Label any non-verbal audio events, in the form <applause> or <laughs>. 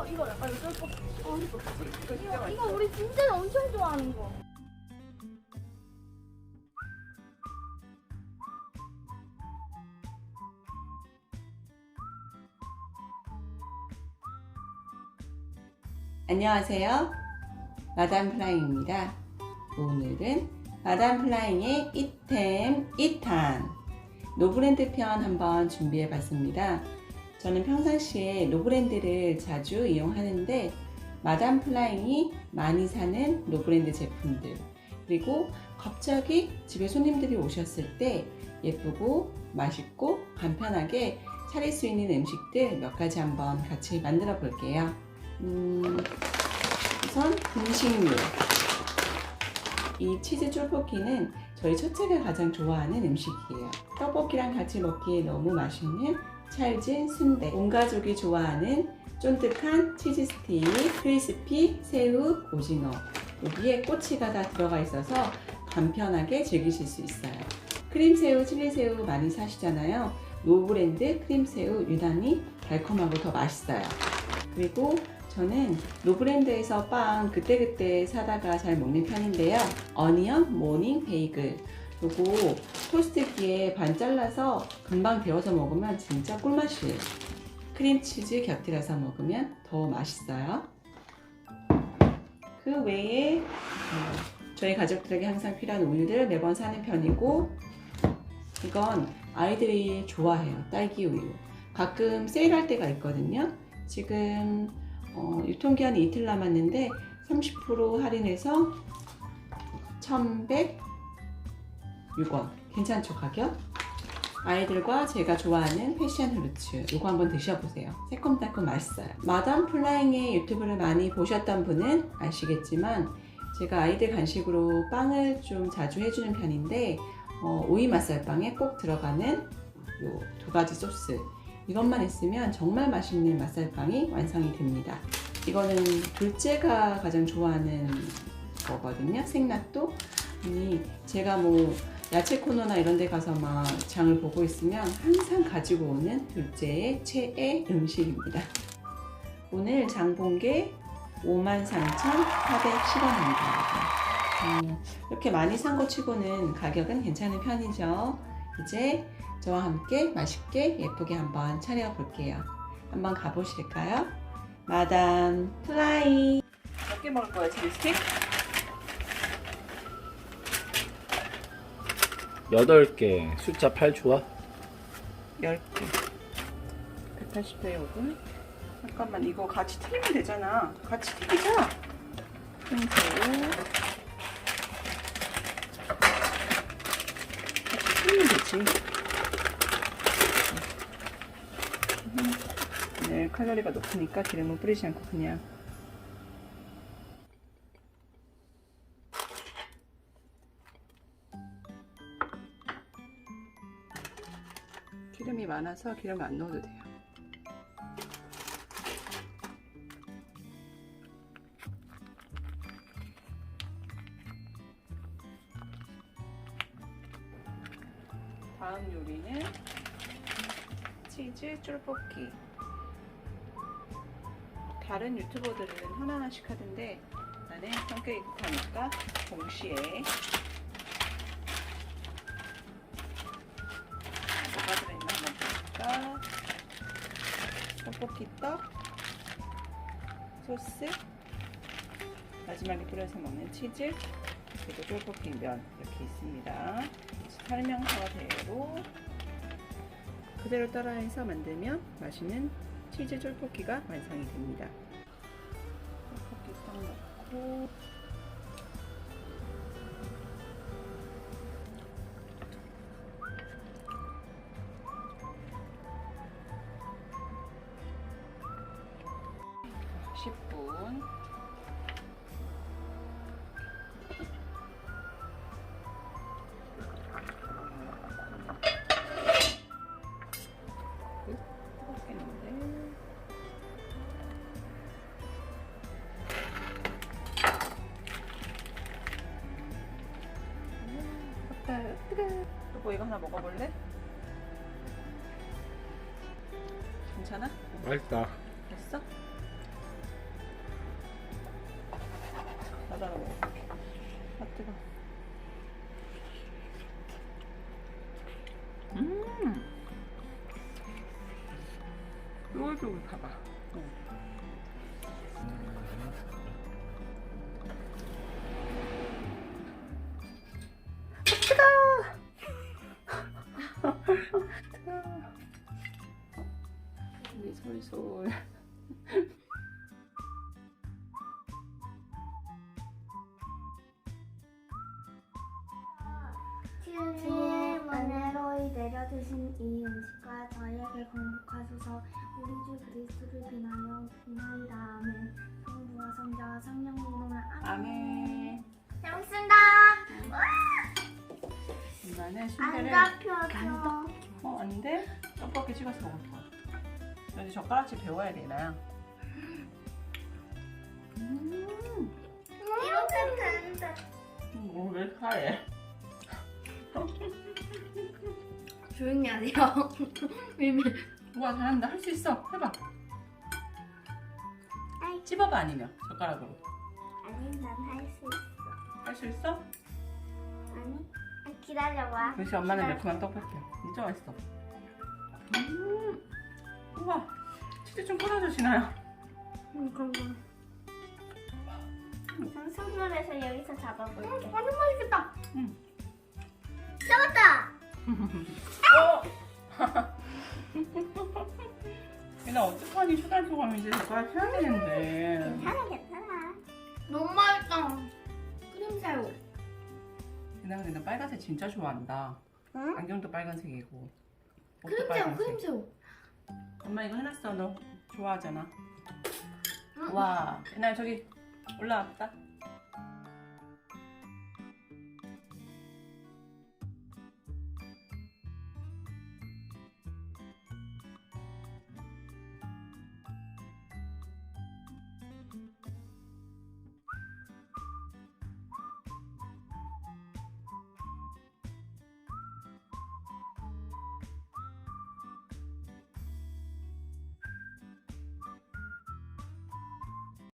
어 이거 아 이거 좀 어, 이거 이거 이거 우리 진짜 엄청 좋아하는 거. 안녕하세요. 마담 플라잉입니다. 오늘은 마담 플라잉의 이템 2탄 노브랜드 편 한번 준비해 봤습니다. 저는 평상시에 노브랜드를 자주 이용하는데 마담 플라잉이 많이 사는 노브랜드 제품들 그리고 갑자기 집에 손님들이 오셨을 때 예쁘고 맛있고 간편하게 차릴 수 있는 음식들 몇 가지 한번 같이 만들어 볼게요. 음, 우선 분식류. 이 치즈 쫄볶이는 저희 첫째가 가장 좋아하는 음식이에요. 떡볶이랑 같이 먹기에 너무 맛있는 찰진 순대. 온 가족이 좋아하는 쫀득한 치즈 스틱, 크리스피, 새우, 오징어. 여기에 꼬치가 다 들어가 있어서 간편하게 즐기실 수 있어요. 크림새우, 칠리새우 많이 사시잖아요. 노브랜드 크림새우 유난히 달콤하고 더 맛있어요. 그리고 저는 노브랜드에서 빵 그때그때 사다가 잘 먹는 편인데요. 어니언 모닝 베이글. 요거 토스트기에 반 잘라서 금방 데워서 먹으면 진짜 꿀맛이에요. 크림치즈 곁들여서 먹으면 더 맛있어요. 그 외에 어, 저희 가족들에게 항상 필요한 우유를 매번 사는 편이고 이건 아이들이 좋아해요. 딸기 우유. 가끔 세일할 때가 있거든요. 지금 어, 유통기한이 이틀 남았는데 30% 할인해서 1,106원. 괜찮죠, 가격? 아이들과 제가 좋아하는 패션 후르츠. 이거 한번 드셔보세요. 새콤달콤 맛있어요. 마담 플라잉의 유튜브를 많이 보셨던 분은 아시겠지만 제가 아이들 간식으로 빵을 좀 자주 해주는 편인데 어, 오이 맛살빵에 꼭 들어가는 요두 가지 소스. 이것만 있으면 정말 맛있는 맛살빵이 완성이 됩니다. 이거는 둘째가 가장 좋아하는 거거든요. 생納豆. 아니, 제가 뭐 야채 코너나 이런 데 가서 막 장을 보고 있으면 항상 가지고 오는 둘째의 최애 음식입니다. 오늘 장 본 게 53,410원입니다. 음, 이렇게 많이 산 거 치고는 가격은 괜찮은 편이죠. 이제 저와 함께 맛있게 예쁘게 한번 차려 볼게요. 한번 가보실까요? 마담 플라이. 몇 개 먹을 거예요, 치즈 스틱? 8개 숫자 8 좋아? 10개. 180회 오븐. 잠깐만, 이거 같이 튀기면 되잖아. 같이 튀기자. 생새우. 같이 튀기면 되지. 네, 칼로리가 높으니까 기름은 뿌리지 않고 그냥. 기름이 많아서 기름 안 넣어도 돼요. 다음 요리는 치즈 쫄볶이. 다른 유튜버들은 하나하나씩 하던데 나는 성격이 급하니까 동시에 볶이 떡, 소스, 마지막에 뿌려서 먹는 치즈, 그리고 쫄볶이 면 이렇게 있습니다. 설명서대로 그대로 따라해서 만들면 맛있는 치즈 쫄볶이가 완성이 됩니다. 쫄볶이 떡 넣고 십분 뜨겁겠는데 아빠 뜨거 여보 이거 하나 먹어볼래? 괜찮아? 맛있다 됐어? 하더라고. 아, 뜨거. 음. 요걸 좀 봐봐. 응. 뜨거워. <laughs> 아, 소리 소리. 주님 은혜로이 내려주신 이 음식과 저희에게 공복하소서 우리 주 그리스도를 비나여 비나이다 아멘 성부와 성자와 성령님으로 아멘. 잘 먹습니다 이거는 안 순대를 잡혀줘 어 아닌데 떡볶이 찍어서 먹을 거야. 여기 젓가락질 배워야 되나요? 음, 이렇게 되는데 음, 왜 카해? <laughs> 조용히 하세요 <laughs> 미미 우와 잘한다 할 수 있어 해봐. 아이. 찝어봐 아니면 젓가락으로 아니 난 할 수 있어 할 수 있어? 아니 아, 기다려봐 역시 엄마는 매콤한 떡볶이야. 진짜 맛있어. 음, 우와 치즈 좀 뿌려주시나요? 응 그럼 그럼 난 손으로서 여기서 잡아볼게 완전 맛있겠다 응. 잡았다 어! <laughs> 얘나 어떡하니 초등학교 이제 젓가락 해야 되는데. 괜찮아 괜찮아 너무 맛있다 크림새우 얘나 근데 나 빨간색 진짜 좋아한다. 응? 안경도 빨간색이고. 옷도 크림새우 빨간색. 크림새우 엄마 이거 해놨어 너 좋아하잖아. 응. 와 얘나 저기 올라왔다.